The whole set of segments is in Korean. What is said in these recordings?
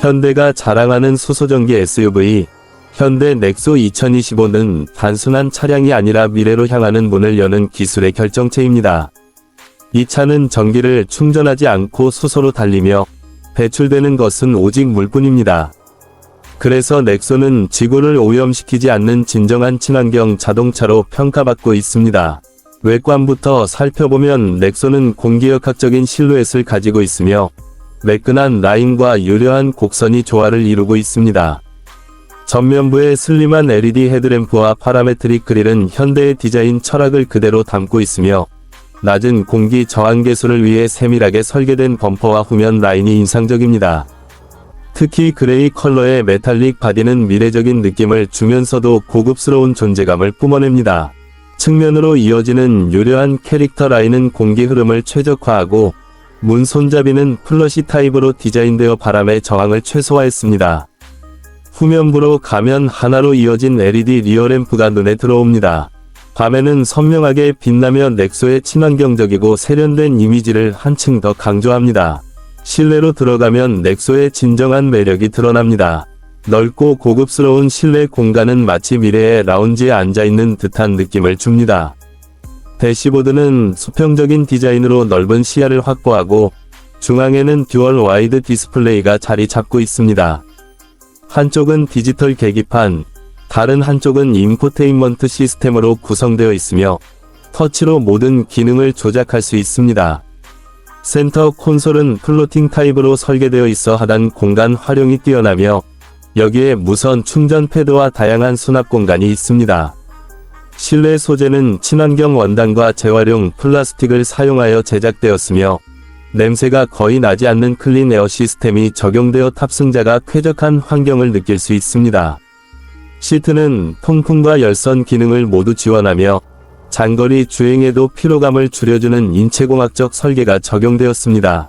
현대가 자랑하는 수소전기 SUV 현대 넥소 2025는 단순한 차량이 아니라 미래로 향하는 문을 여는 기술의 결정체입니다. 이 차는 전기를 충전하지 않고 수소로 달리며 배출되는 것은 오직 물뿐입니다. 그래서 넥소는 지구를 오염시키지 않는 진정한 친환경 자동차로 평가받고 있습니다. 외관부터 살펴보면 넥소는 공기역학적인 실루엣을 가지고 있으며 매끈한 라인과 유려한 곡선이 조화를 이루고 있습니다. 전면부의 슬림한 LED 헤드램프와 파라메트릭 그릴은 현대의 디자인 철학을 그대로 담고 있으며 낮은 공기 저항 개수를 위해 세밀하게 설계된 범퍼와 후면 라인이 인상적입니다. 특히 그레이 컬러의 메탈릭 바디는 미래적인 느낌을 주면서도 고급스러운 존재감을 뿜어냅니다. 측면으로 이어지는 유려한 캐릭터 라인은 공기 흐름을 최적화하고 문 손잡이는 플러시 타입으로 디자인되어 바람의 저항을 최소화했습니다. 후면부로 가면 하나로 이어진 LED 리어램프가 눈에 들어옵니다. 밤에는 선명하게 빛나며 넥소의 친환경적이고 세련된 이미지를 한층 더 강조합니다. 실내로 들어가면 넥소의 진정한 매력이 드러납니다. 넓고 고급스러운 실내 공간은 마치 미래의 라운지에 앉아있는 듯한 느낌을 줍니다. 대시보드는 수평적인 디자인으로 넓은 시야를 확보하고 중앙에는 듀얼 와이드 디스플레이가 자리 잡고 있습니다. 한쪽은 디지털 계기판, 다른 한쪽은 인포테인먼트 시스템으로 구성되어 있으며 터치로 모든 기능을 조작할 수 있습니다. 센터 콘솔은 플로팅 타입으로 설계되어 있어 하단 공간 활용이 뛰어나며 여기에 무선 충전 패드와 다양한 수납 공간이 있습니다. 실내 소재는 친환경 원단과 재활용 플라스틱을 사용하여 제작되었으며 냄새가 거의 나지 않는 클린 에어 시스템이 적용되어 탑승자가 쾌적한 환경을 느낄 수 있습니다. 시트는 통풍과 열선 기능을 모두 지원하며 장거리 주행에도 피로감을 줄여주는 인체공학적 설계가 적용되었습니다.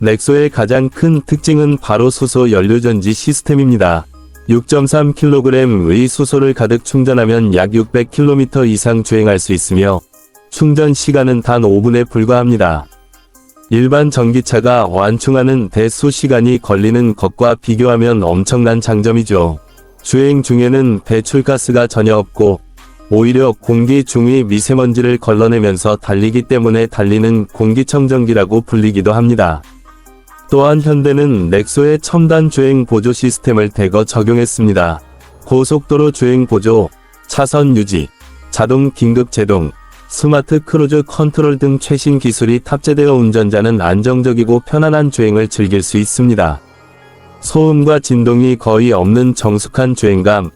넥소의 가장 큰 특징은 바로 수소 연료전지 시스템입니다. 6.3kg의 수소를 가득 충전하면 약 600km 이상 주행할 수 있으며 충전 시간은 단 5분에 불과합니다. 일반 전기차가 완충하는 대수 시간이 걸리는 것과 비교하면 엄청난 장점이죠. 주행 중에는 배출가스가 전혀 없고 오히려 공기 중의 미세먼지를 걸러내면서 달리기 때문에 달리는 공기청정기라고 불리기도 합니다. 또한 현대는 넥소의 첨단 주행 보조 시스템을 대거 적용했습니다. 고속도로 주행 보조, 차선 유지, 자동 긴급 제동, 스마트 크루즈 컨트롤 등 최신 기술이 탑재되어 운전자는 안정적이고 편안한 주행을 즐길 수 있습니다. 소음과 진동이 거의 없는 정숙한 주행감,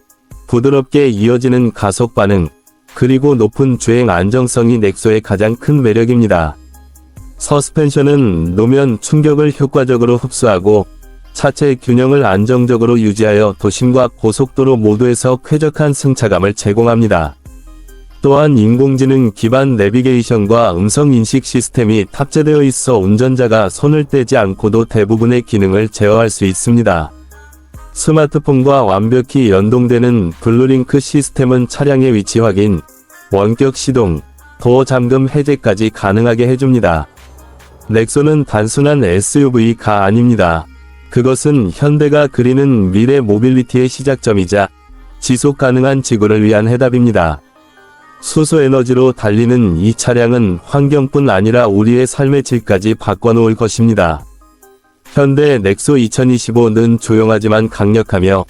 부드럽게 이어지는 가속 반응, 그리고 높은 주행 안정성이 넥소의 가장 큰 매력입니다. 서스펜션은 노면 충격을 효과적으로 흡수하고 차체 균형을 안정적으로 유지하여 도심과 고속도로 모두에서 쾌적한 승차감을 제공합니다. 또한 인공지능 기반 내비게이션과 음성 인식 시스템이 탑재되어 있어 운전자가 손을 떼지 않고도 대부분의 기능을 제어할 수 있습니다. 스마트폰과 완벽히 연동되는 블루링크 시스템은 차량의 위치 확인, 원격 시동, 도어 잠금 해제까지 가능하게 해줍니다. 넥소는 단순한 SUV가 아닙니다. 그것은 현대가 그리는 미래 모빌리티의 시작점이자 지속 가능한 지구를 위한 해답입니다. 수소 에너지로 달리는 이 차량은 환경뿐 아니라 우리의 삶의 질까지 바꿔놓을 것입니다. 현대 넥소 2025는 조용하지만 강력하며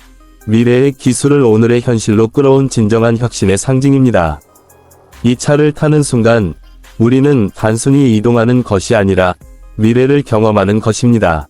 미래의 기술을 오늘의 현실로 끌어온 진정한 혁신의 상징입니다. 이 차를 타는 순간 우리는 단순히 이동하는 것이 아니라 미래를 경험하는 것입니다.